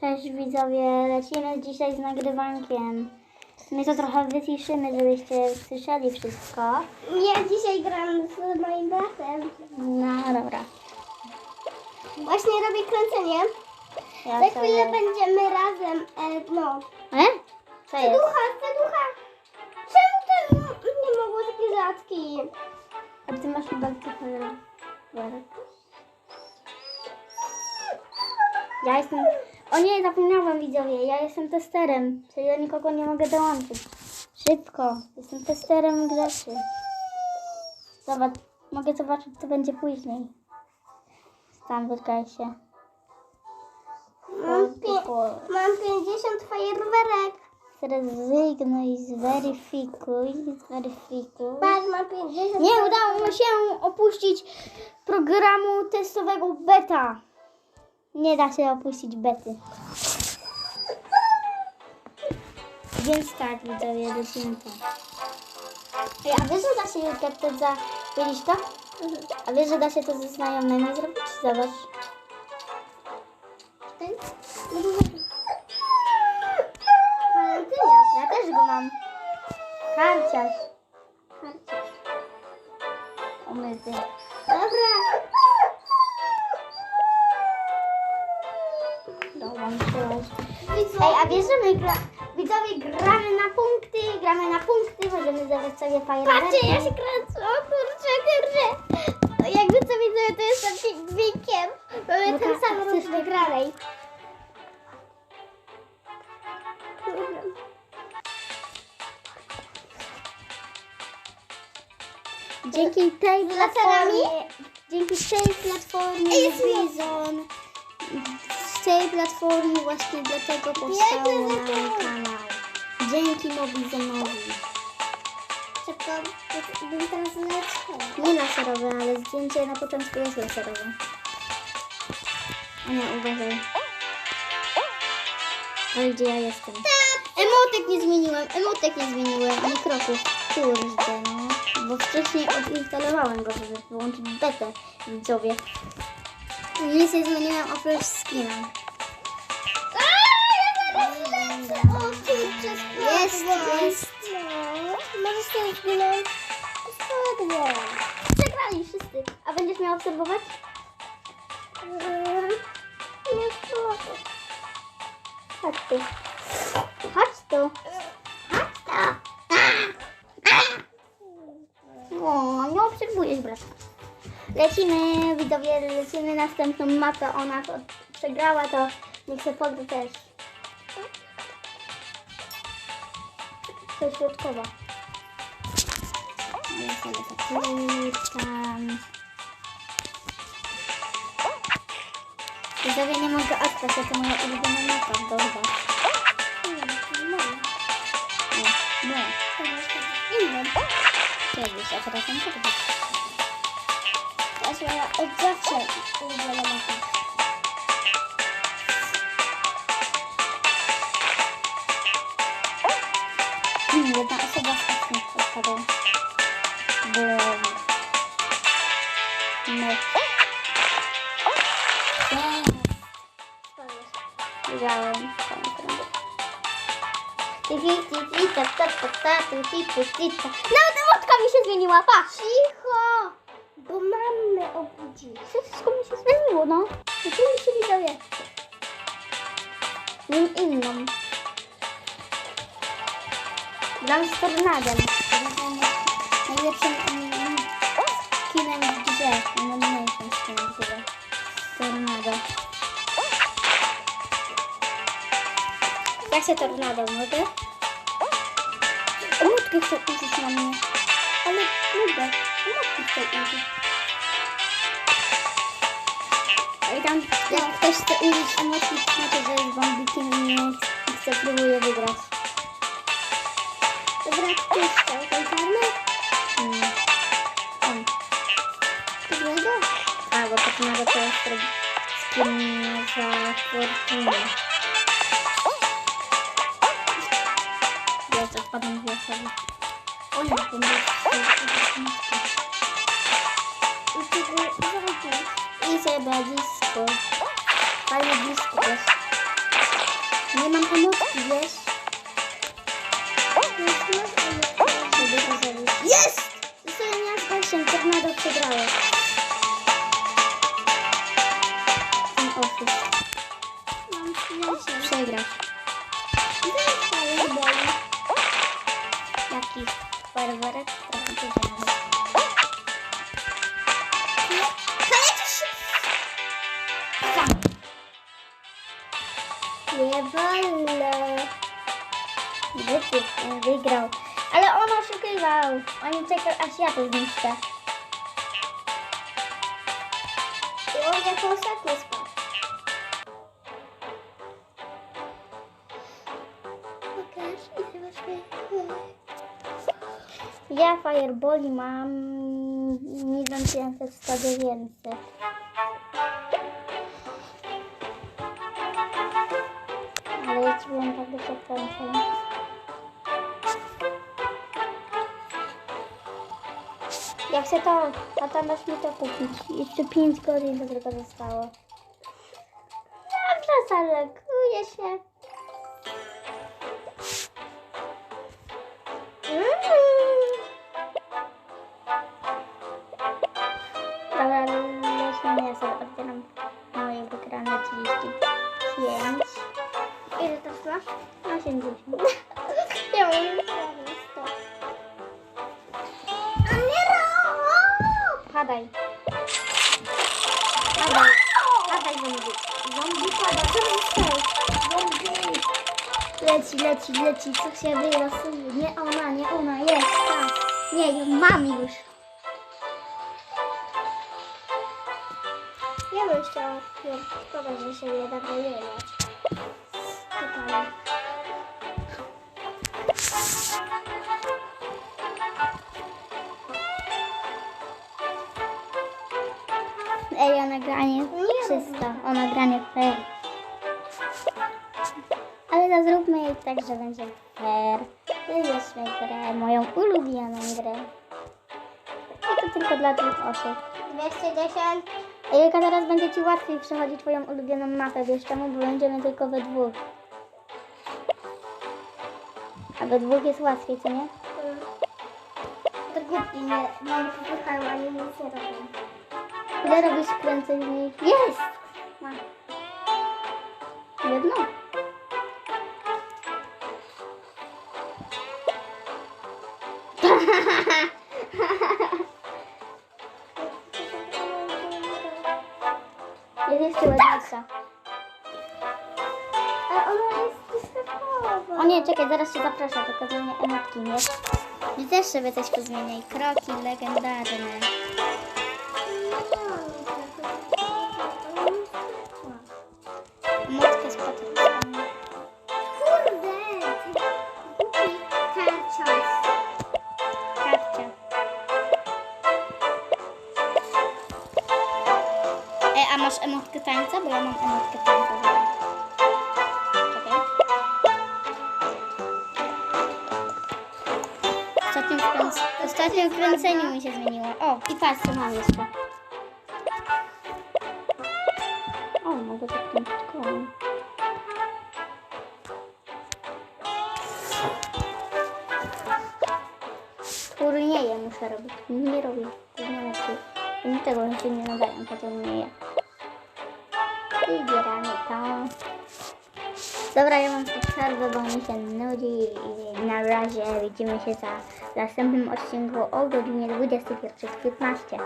Cześć widzowie, lecimy dzisiaj z nagrywankiem. My to trochę wyciszymy, żebyście słyszeli wszystko. Ja dzisiaj gram z moim bratem. No dobra. Właśnie robię kręcenie. Ja Za chwilę sobie- będziemy razem. E, no. E? Co jest? Ducha, ducha. Czemu to nie mogło takie rzadki? A ty masz bardzo fajerwerek. Ja jestem... O nie, zapomniałam widzowie, ja jestem testerem, czyli ja nikogo nie mogę dołączyć. Szybko, jestem testerem grzeszy. Zobacz, mogę zobaczyć co będzie później. Tam wytkaj się. Mam, pie- mam 50 fajerwerek. Zrezygnuj, zweryfikuj, zweryfikuj. Patrz, mam 50 Nie udało mi się opuścić programu testowego beta. Nie da się opuścić bety. Więc tak, widzowie, to. Ej, a wiesz, że da się YouTube za... Widzisz to? A wiesz, że da się to ze znajomymi zrobić? Zobacz. Ja też go mam. Karciarz. Umyty. Dobra. Ej, a wiesz, że my gra... widzowie gramy na punkty, gramy na punkty, możemy zabrać sobie fajerwerki. Patrzcie, ja się kręcę. O kurczę, kurczę. Jakby co widzę, to jestem pingwinkiem. Mamy No ten sam ruch wygranej. Dzięki tej platformie, dzięki tej platformie jest Bizon, tej platformy właśnie dlatego powstał Biegnę za nasz tobą. kanał. Dzięki Mobizonowi. Szybko, bym teraz leciał. Nie laserowe, ale zdjęcie na początku jest laserowe. O nie, uważaj. Ale gdzie ja jestem? Emotek nie zmieniłem, emotek nie zmieniłem, ani kroków. Kurde, no. Bo wcześniej odinstalowałem go, żeby wyłączyć betę, widzowie. Nic nie zmieniłem oprócz skina. No, możesz sobie zginąć. Spadłem. Przegrali wszyscy. A będziesz miał obserwować? Mm, Nie spadłem. Chodź tu. Chodź tu. Chodź tu. O, nie obserwujesz brata. Lecimy, widzowie, lecimy następną mapę. Ona to przegrała, to niech się pogra też. To środkowa. Ja sobie to puszczam. Widzowie, nie mogę odstać, to moja ulubiona mapa, dobra. Nie, nie. Innym. Kiedyś, a teraz nie tak. To jest moja od zawsze ulubiona mapa. Hmm, Jedna osoba z ostatnich odpadła. Bum. No. Tiki, tiki, ta, emotka mi się zmieniła, pa! Cicho! Bo mamy obudzić. Wszystko mi się zmieniło, no. Czemu się widzowie? Nim inną. Gram z tornadem. Najlepszym skinem w grze. Najmniejszym skinem w grze. Tornado. Jak się tornado mogę? Emotkę chcę użyć na mnie. Ale lubię. Emotki chcę użyć. I tam jak ktoś chce użyć emotki, to znaczy, że jest bambikiem i nie chce, próbuje wygrać. Dobra, puszczał ten farmer. Jest rob- skin za fortunę. Ja to wpadłem w sobie. O nie, to nie I tego zobaczysz. I sobie disco. Fajne disco też. Jest. Jest! Zostałem ja z gościem, tornado przegrało. Nie wolno. On wygrał. Ale on oszukiwał. On czekał, aż ja to zniszczę. I on jako ostatni spadł. Pokaż i zobaczmy. Ja fireboli mam 1 100 900. Ale Ja chcę to, a tam masz mi to kupić. Jeszcze 5 godzin do tego zostało. Dobrze, zalekuję się. Padaj. Padaj. Padaj zombie. Zombie pada. Zombie. Leci, leci, leci. Co się wylosuje? Nie ona, nie ona. Jest, tak. Nie, ją mam już. Ja bym chciała szkoda, że się nie da pojeść. Tutaj. Ej, o nagranie 300. O nagranie fair. Ale to zróbmy jej tak, że będzie fair. Wybierzmy grę, moją ulubioną grę. I to tylko dla tych osób. 210. Ejka, teraz będzie Ci łatwiej przechodzić Twoją ulubioną mapę, wiesz czemu? Bo będziemy tylko we dwóch. A we dwóch jest łatwiej, co nie? To głupi, nie, nie popychają ani nic nie robią. Ile robisz kręceń w niej? Jest! Ma. Jedno. Jest jeszcze ładniejsza. Ale ona jest dyskretowa. O nie, czekaj, zaraz się zaproszę, tylko zmienię emotki? I też sobie coś pozmieniaj. Kroki legendarne. Masz emotkę tańca? Bo ja mam emotkę tańca. Czekaj. W ostatnim, wkręc... w wkręceniu mi się zmieniło. O, i patrz, co mam jeszcze. O, mogę zakręcić kołem. Turnieje muszę robić. Nie robię. Turnieje. Do niczego się nie nadają te Dobra, ja mam tu przerwę, bo mi się nudzi i na razie widzimy się za następnym odcinku o godzinie 21.15.